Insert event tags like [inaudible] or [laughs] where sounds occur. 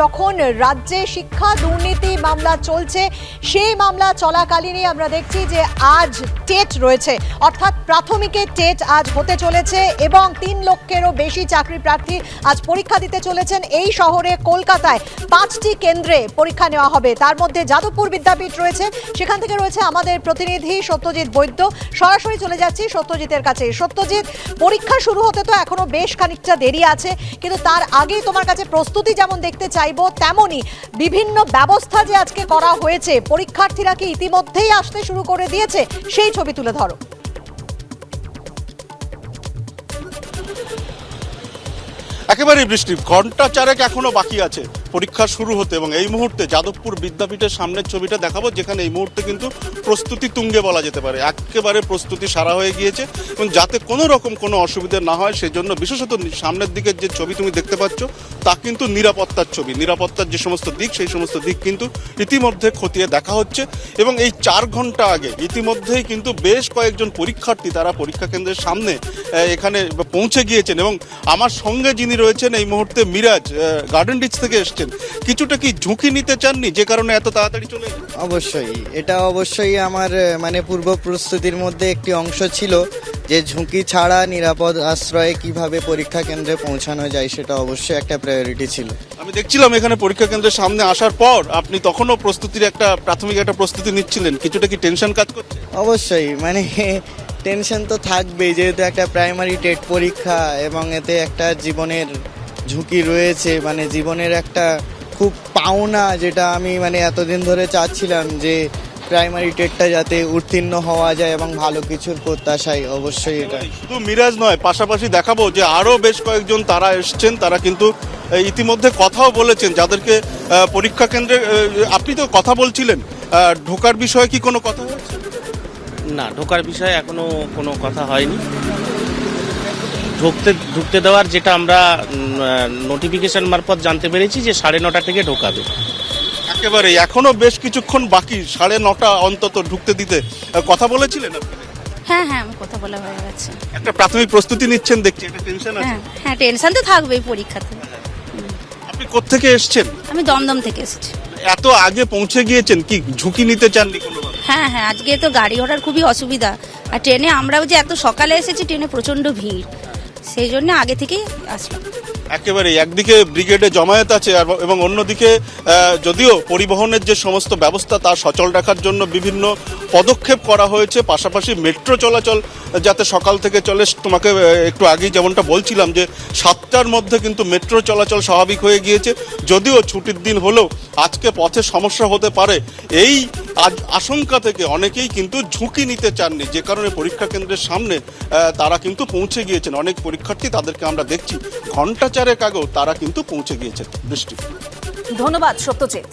যখন রাজ্যে শিক্ষা, দুর্নীতি মামলা চলছে, সেই মামলা চলাকালীনই আমরা দেখছি যে আজ টেট রয়েছে। অর্থাৎ প্রাথমিকের টেট আজ হতে চলেছে এবং তিন লক্ষেরও বেশি চাকরি প্রার্থী আজ পরীক্ষা দিতে চলেছেন এই শহরে কলকাতায়। পাঁচটি কেন্দ্রে পরীক্ষা নেওয়া হবে। তার মধ্যে যাদবপুর বিদ্যাপীঠ রয়েছে। সেখান থেকে রয়েছে আমাদের প্রতিনিধি সত্যজিৎ বৈদ্য। সরাসরি চলে যাচ্ছি সত্যজিতের কাছে। সত্যজিৎ, পরীক্ষা শুরু হতে তো এখনও বেশ খানিকটা দেরি আছে, কিন্তু তার আগেই তোমার কাছে প্রস্তুতি যেমন দেখতে চাইব তেমনই। বিভিন্ন ব্যবস্থা যে আজকে করা হয়েছে, পরীক্ষার্থীরা কি ইতিমধ্যেই আসতে শুরু করে দিয়েছে, সেই ছবি তুলে ধরো। একেবারেই বৃষ্টি। ঘণ্টা চারেক এখনও বাকি আছে। পরীক্ষা শুরু হতে এবং এই মুহূর্তে যাদবপুর বিদ্যাপীঠের সামনের ছবিটা দেখাবো, যেখানে এই মুহূর্তে কিন্তু প্রস্তুতি তুঙ্গে বলা যেতে পারে। একেবারে প্রস্তুতি সারা হয়ে গিয়েছে এবং যাতে কোনো রকম কোনো অসুবিধা না হয়, সেজন্য বিশেষত সামনের দিকের যে ছবি তুমি দেখতে পাচ্ছ, তা কিন্তু নিরাপত্তার ছবি। নিরাপত্তার যে সমস্ত দিক, সেই সমস্ত দিক কিন্তু ইতিমধ্যে খতিয়ে দেখা হচ্ছে এবং এই চার ঘণ্টা আগে ইতিমধ্যেই কিন্তু বেশ কয়েকজন পরীক্ষার্থী তারা পরীক্ষা কেন্দ্রের সামনে এখানে পৌঁছে গিয়েছেন এবং আমার সঙ্গে যিনি রয়েছেন এই মুহূর্তে মিরাজ গার্ডেন ডিচ থেকে এসছেন কিছুটা কি ঝুঁকি নিতে চাননি যে কারণে এত তাড়াতাড়ি চলে অবশ্যই। এটা অবশ্যই আমার মানে পূর্ব প্রস্তুতির মধ্যে একটি অংশ ছিল যে ঝুঁকি ছাড়া নিরাপদ আশ্রয়ে কীভাবে পরীক্ষা কেন্দ্রে পৌঁছানো যায় সেটা অবশ্যই একটা প্রায়োরিটি ছিল। আমি দেখছিলাম এখানে পরীক্ষা কেন্দ্রের সামনে আসার পর আপনি তখনও প্রস্তুতির একটা প্রাথমিক একটা প্রস্তুতি নিচ্ছিলেন। কিছুটা কি টেনশন কাজ করছে? অবশ্যই। মানে [laughs] টেনশন তো থাকবেই যেহেতু একটা প্রাইমারি টেট পরীক্ষা এবং এতে একটা জীবনের ঝুঁকি রয়েছে মানে জীবনের একটা খুব পাওনা যেটা আমি মানে এতদিন ধরে চাচ্ছিলাম যে প্রাইমারি টেটটা যাতে উত্তীর্ণ হওয়া যায় এবং ভালো কিছুর প্রত্যাশায় অবশ্যই এটা। শুধু মিরাজ নয় পাশাপাশি দেখাবো যে আরও বেশ কয়েকজন তারা এসছেন তারা কিন্তু ইতিমধ্যে কথাও বলেছেন যাদেরকে পরীক্ষা কেন্দ্রে আপনি তো কথা বলছিলেন ঢোকার বিষয়ে কি কোনো কথা হয়েছে? না ঢোকার বিষয়ে এখনও কোনো কথা হয়নি। ঢুকতে ঢুকতে দেওয়ার যেটা আমরা নোটিফিকেশন মারফত জানতে পেরেছি যে সাড়ে নটা থেকে ঢোকাবে। একেবারে এখনও বেশ কিছুক্ষণ বাকি সাড়ে নটা অন্তত ঢুকতে দিতে। কথা বলেছিলেন আপনি? হ্যাঁ হ্যাঁ আমার কথা বলা হয়ে গেছে। একটা প্রাথমিক প্রস্তুতি নিচ্ছেন দেখছি একটা টেনশন আছে। হ্যাঁ হ্যাঁ টেনশন তো থাকবেই পরীক্ষাতে। আপনি কোত্থেকে এসছেন? আমি দমদম থেকে এসেছি। এত আগে পৌঁছে গিয়েছেন কি ঝুঁকি নিতে চাননি কোনোভাবে? হ্যাঁ হ্যাঁ আজকে তো গাড়ি ঘোড়ার খুবই অসুবিধা। আর ট্রেনে আমরাও যে এত সকালে এসেছি ট্রেনে প্রচণ্ড ভিড়। সেই জন্য আগে থেকেই আসলাম একেবারে একদিকে ব্রিগেডে জমায়েত আছে এবং অন্যদিকে যদিও পরিবহনের যে সমস্ত ব্যবস্থা তা সচল রাখার জন্য বিভিন্ন পদক্ষেপ করা হয়েছে, পাশাপাশি মেট্রো চলাচল যাতে সকাল থেকে চলে, তোমাকে একটু আগেই যেমনটা বলছিলাম যে সাতটার মধ্যে কিন্তু মেট্রো চলাচল স্বাভাবিক হয়ে গিয়েছে, যদিও ছুটির দিন হলেও আজকে পথে সমস্যা হতে পারে। এই আজ- আশঙ্কা থেকে অনেকেই কিন্তু ঝুঁকি নিতে চাননি। যে কারণে পরীক্ষা কেন্দ্রের সামনে তারা কিন্তু পৌঁছে গিয়েছেন। অনেক পরীক্ষার্থী তাদেরকে আমরা দেখছি। ঘণ্টা চারেক আগেও তারা কিন্তু পৌঁছে গিয়েছেন। বৃষ্টি। ধন্যবাদ, সত্যজিৎ।